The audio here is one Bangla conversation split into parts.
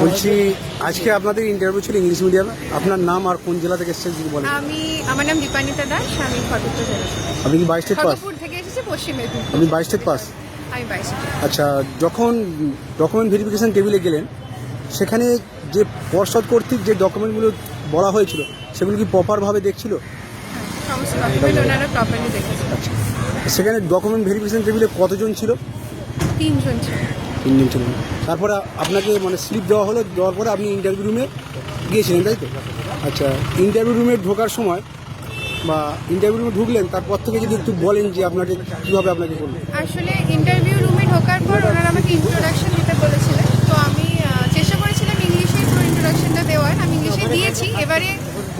বলছি আজকে আপনাদের ইন্টারভিউ ছিল ইংলিশ মিডিয়ামে আপনার নাম আর কোন জেলা থেকে এসেছেন যদি বলেন। আমি আমার নাম দীপানিতা দাস আমি খড়গপুর আপনি কি বাইশ স্টেট পাস খড়গপুর থেকে এসেছি পশ্চিম মেদিনীপুর। আপনি বাইশ স্টেট পাস আমি বাইশে আচ্ছা যখন ডকুমেন্ট ভেরিফিকেশন টেবিলে গেলেন সেখানে যে পর্ষদ কর্তৃক যে ডকুমেন্টগুলো বলা হয়েছিল সেগুলো কি প্রপারভাবে দেখছিল? দেখেছে। আচ্ছা সেখানে ডকুমেন্ট ভেরিফিকেশন টেবিলে কতজন ছিল? তিনজন ছিল। তিনজন ছিল তারপরে আপনাকে মানে স্লিপ দেওয়া হলো দেওয়ার পরে আপনি ইন্টারভিউ রুমে গিয়েছিলেন তাই তো? আচ্ছা ইন্টারভিউ রুমে ঢোকার সময় বা ইন্টারভিউ রুমে ঢুকলেন তারপর থেকে যদি একটু বলেন যে আপনাকে কীভাবে আপনাকে করলেন আসলে ইন্টারভিউ রুমে ঢোকার পর ওনারা আমাকে ইন্ট্রোডাকশন দিতে বলেছিলেন। তো আমি চেষ্টা করেছিলাম ইংলিশে পুরো ইন্ট্রোডাকশনটা দেওয়ার। আমি ইংলিশে দিয়েছি। এবারে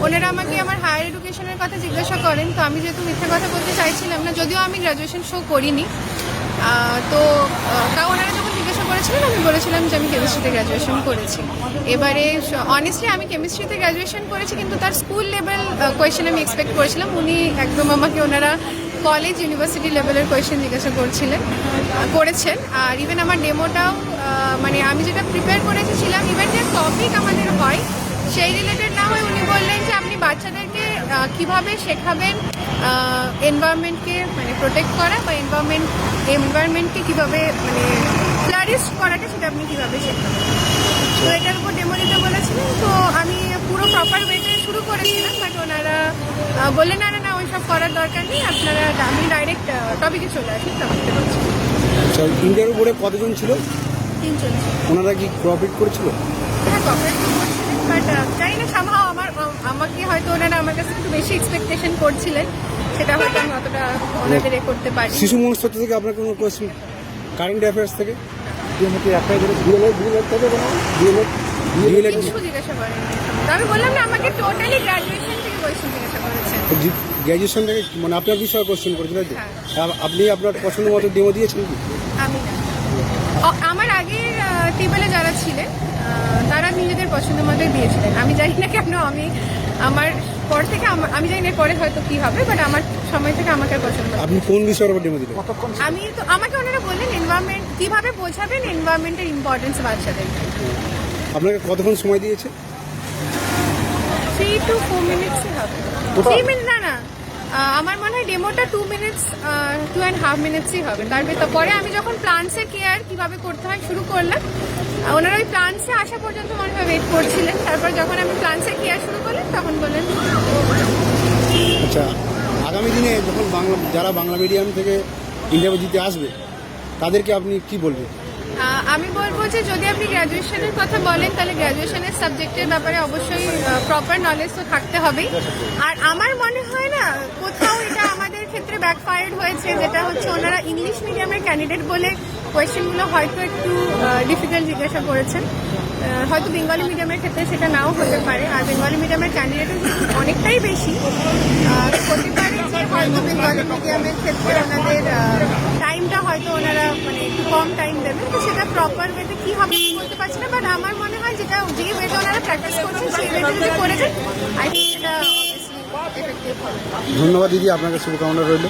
ওনারা আমাকে আমার হায়ার এডুকেশনের কথা জিজ্ঞাসা করেন। তো আমি যেহেতু মিথ্যে কথা বলতে চাইছিলাম না যদিও আমি গ্র্যাজুয়েশন শো করিনি তো আহ, তা ওনারা করেছিলেন আমি বলেছিলাম যে আমি কেমিস্ট্রিতে গ্র্যাজুয়েশন করেছি। এবারে অনেস্টলি আমি কেমিস্ট্রিতে গ্র্যাজুয়েশন করেছি, কিন্তু তার স্কুল লেভেল কোয়েশ্চেন আমি এক্সপেক্ট করেছিলাম। উনি একদম আমাকে ওনারা কলেজ ইউনিভার্সিটি লেভেলের কোয়েশ্চেন জিজ্ঞাসা করছিলেন করেছেন। আর ইভেন আমার ডেমোটাও মানে আমি যেটা প্রিপেয়ার করেছিলাম ইভেন যে টপিক আমাদের হয়, সেই রিলেটেড না হয় উনি বললেন যে আপনি বাচ্চাদেরকে কীভাবে শেখাবেন এনভায়রনমেন্টকে মানে প্রোটেক্ট করা বা এনভায়রনমেন্ট এনভায়রনমেন্টকে কীভাবে মানে ফ্লারিশ করাটা সেটা আপনি কীভাবে শেখাবেন? তো এটার উপর ডেমো দিতে বলেছিলেন তো আমি পুরো প্রপার ওয়েতে শুরু করেছিলাম বাট ওনারা বললেন না না না ওইসব করার দরকার নেই আপনারা আমি ডাইরেক্ট টপিকে চলে আসি টপিকটা আচ্ছা ইন্টারভিউ বোর্ডে কতজন ছিল? তিনজন ছিল। ওনারা কি কোঅপারেট করেছিল? হ্যাঁ করছিলেন বাট জানি না সামহাও আমার আমাকে হয়তো ওনারা আমার কাছে একটু বেশি এক্সপেকটেশন করছিলেন সেটা হয়তো আমি অতটা ওনাদের করতে পারি শিশু মনস্তত্ব থেকে আপনার কোনো কোয়েশ্চেন কারেন্ট অ্যাফেয়ার্স থেকে? ডিএলএড কিছু জিজ্ঞাসা করেন তো আমি বললাম না আমাকে টোটালি গ্র্যাজুয়েশন থেকে কোয়েশ্চেন জিজ্ঞাসা করেছে গ্র্যাজুয়েশন থেকে মানে আপনার বিষয়ে কোশ্চেন করেছিল তাই তো? হ্যাঁ। আপনি আপনার পছন্দ মতো ডেমো দিয়েছেন কি? আমি আমার আগের টেবিলে যারা ছিলেন তারা নিজেদের পছন্দ মতোই দিয়েছিলেন। আমি জানি না কেন আমি আমার পর থেকে আমি জানি না পরে হয়তো কি হবে বাট আমার সময় থেকে আমাকে পছন্দ আপনি কোন বিষয়ের উপর ডেমো দিলেন আমি তো আমাকে ওনারা বললেন এনভায়রনমেন্ট কীভাবে বোঝাবেন এনভায়রনমেন্টের ইম্পর্টেন্স বাচ্চাদের? আপনাকে কতক্ষণ সময় দিয়েছে? থ্রি টু ফোর মিনিটসই হবে। থ্রি মিনিট না না। আমার মনে হয় ডেমোটা two minutes two and half মিনিটসই হবে। তার ভেতর পরে আমি যখন প্লান্টসের কেয়ার কীভাবে করতে হয় শুরু করলাম ওনারা ওই প্লান্টসে আসা পর্যন্ত মনে হয় ওয়েট করছিলেন। তারপর যখন আমি প্লান্টসের কেয়ার শুরু করলাম তখন বললেন আচ্ছা আগামী দিনে যখন বাংলা যারা বাংলা মিডিয়াম থেকে ইন্টারভিউ দিতে আসবে তাদেরকে আপনি কি বলবেন? আমি বলব যে যদি আপনি গ্র্যাজুয়েশনের কথা বলেন তাহলে গ্র্যাজুয়েশনের সাবজেক্টের ব্যাপারে অবশ্যই প্রপার নলেজ তো থাকতে হবেই। আর আমার মনে হয় না কোথাও এটা আমাদের ক্ষেত্রে ব্যাকফায়ার্ড হয়েছে, যেটা হচ্ছে ওনারা ইংলিশ মিডিয়ামের ক্যান্ডিডেট বলে কোয়েশ্চেনগুলো হয়তো একটু ডিফিকাল্ট জিজ্ঞাসা করেছেন। হয়তো বেঙ্গলি মিডিয়ামের ক্ষেত্রে সেটা নাও হতে পারে। আর বেঙ্গলি মিডিয়ামের ক্যান্ডিডেটও অনেকটাই বেশি। হতে পারে যে হয়তো বেঙ্গলি মিডিয়ামের ক্ষেত্রে ওনাদের টাইমটা হয়তো ওনারা মানে একটু কম টাইম দেবেন। তো সেটা প্রপার ওয়েতে কী হবে বলতে পারছি না বাট আমার মনে হয় যেটা যে ওয়েতে ওনারা প্র্যাকটিস করছেন, সেই ওয়েতে যদি করে যান আই থিঙ্ক ধন্যবাদ দিদি আপনাকে শুভকামনা রইল।